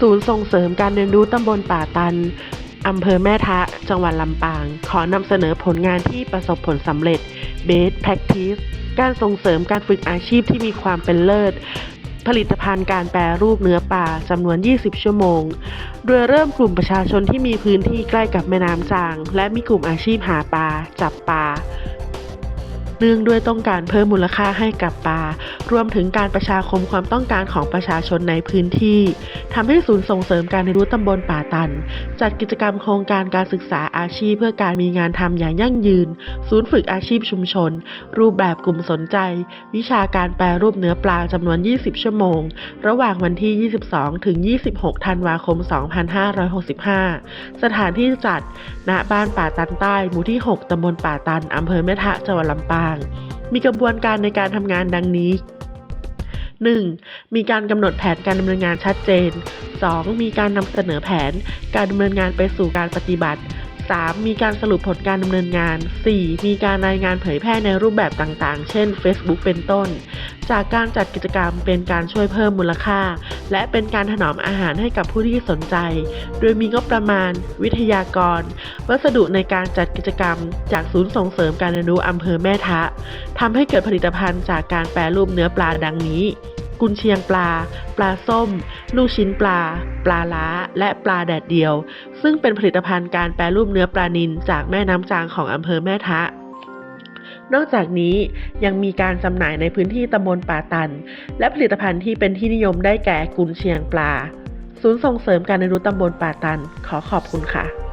ศูนย์ส่งเสริมการเรียนรู้ตำบลป่าตัน อำเภอแม่ทะ จังหวัดลำปาง ขอนำเสนอผลงานที่ประสบผลสำเร็จ Best Practice การส่งเสริมการฝึกอาชีพที่มีความเป็นเลิศ ผลิตภัณฑ์การแปรรูปเนื้อปลาจำนวน 20 ชั่วโมง โดยเริ่มกลุ่มประชาชนที่มีพื้นที่ใกล้กับแม่น้ำจาง และมีกลุ่มอาชีพหาปลา จับปลา เนื่องด้วยต้องการเพิ่มมูลค่าให้กับปลารวมถึงการประชาคมความต้องการของประชาชนในพื้นที่ทำให้ศูนย์ส่งเสริมการเรียนรู้ตำบลป่าตัน จัดกิจกรรมโครงการการศึกษาอาชีพเพื่อการมีงานทำอย่างยั่งยืน ศูนย์ฝึกอาชีพชุมชน รูปแบบกลุ่มสนใจ วิชาการแปรรูปเนื้อปลาจำนวน 20 ชั่วโมง ระหว่างวันที่ 22 ถึง 26 ธันวาคม 2565 สถานที่จัด ณ บ้านป่าตันใต้ หมู่ที่ 6ตำบลป่าตันอำเภอแม่ทะจังหวัดลำปางมีกระบวนการในการทำงานดังนี้ 1. มีการกำหนดแผนการดำเนินงานชัดเจน 2. มีการนำเสนอแผนการดำเนินงานไปสู่การปฏิบัติ 3. มีการสรุปผลการดำเนินงาน 4. มีการรายงานเผยแพร่ในรูปแบบต่างๆ เช่น Facebook เป็นต้น จากการจัดกิจกรรมเป็นการช่วยเพิ่มมูลค่า และเป็นการถนอมอาหารให้กับผู้ที่สนใจ โดยมีงบประมาณ วิทยากร วัสดุในการจัดกิจกรรม จากศูนย์ส่งเสริมการเรียนรู้อำเภอแม่ทะทำให้เกิดผลิตภัณฑ์จากการแปรรูปเนื้อปลาดังนี้ กุนเชียงปลา ปลาส้ม ลูกชิ้นปลา ปลาล้า และปลาแดดเดียว ซึ่งเป็นผลิตภัณฑ์การแปรรูปเนื้อปลานิลจากแม่น้ำจางของอำเภอแม่ทะ นอกจากนี้ยังมีการจำหน่ายในพื้นที่ตำบลป่าตัน และผลิตภัณฑ์ที่เป็นที่นิยมได้แก่กุนเชียงปลา ศูนย์ส่งเสริมการเรียนรู้ตำบลป่าตัน ขอขอบคุณค่ะ